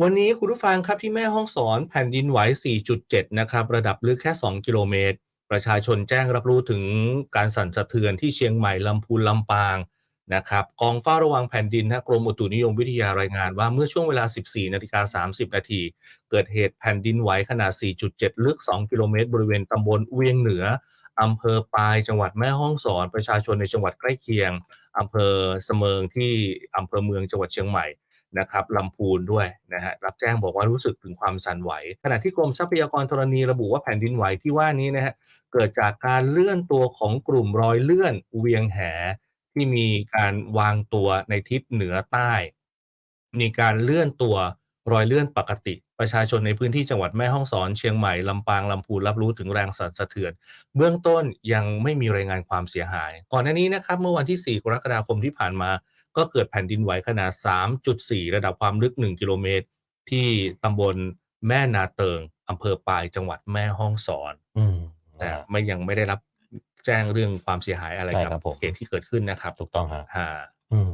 วันนี้คุณผู้ฟังครับที่แม่ฮ่องสอนแผ่นดินไหว 4.7 นะครับ ระดับลึกแค่ 2 กิโลเมตร ประชาชนแจ้งรับรู้ถึงการสั่นสะเทือนที่เชียงใหม่ลำพูนลำปางนะครับกองเฝ้าระวังแผ่นดินนะกรมอุตุนิยมวิทยารายงานว่าเมื่อช่วงเวลา 14นาฬิกา30 นาที เกิดเหตุแผ่นดินไหวขนาด 4.7 ลึก 2 กิโลเมตร บริเวณตำบลเวียงเหนืออำเภอปายจังหวัดแม่ฮ่องสอน ประชาชนในจังหวัดใกล้เคียงอำเภอเสมิงที่อำเภอเมืองจังหวัดเชียงใหม่ นะครับลำพูนด้วยนะฮะรับแจ้งบอกว่ารู้สึกถึงความสั่นไหว ขณะที่กรมทรัพยากรธรณีระบุว่าแผ่นดินไหวที่ว่านี้นะฮะเกิดจากการเลื่อนตัวของกลุ่มรอยเลื่อนเวียงแหที่มีการวางตัวในทิศเหนือใต้ มีการเลื่อนตัวรอยเลื่อนปกติ ประชาชนในพื้นที่จังหวัดแม่ฮ่องสอน เชียงใหม่ลำปางลำพูนรับรู้ถึงแรงสั่นสะเทือน เบื้องต้นยังไม่มีรายงานความเสียหาย ก่อนหน้านี้นะครับเมื่อวันที่ 4 กรกฎาคมที่ผ่านมา ก็เกิดแผ่นดินไหวขนาด 3.4 ระดับความลึก 1 กิโลเมตร ที่ตำบลแม่นาเติงอำเภอปายจังหวัดแม่ฮ่องสอนอืมแต่นะฮะไม่ยังไม่ได้รับแจ้งเรื่องความเสียหายอะไรใช่กับครับผมเหตุที่เกิดขึ้นนะครับ ถูกต้องครับฮะอืม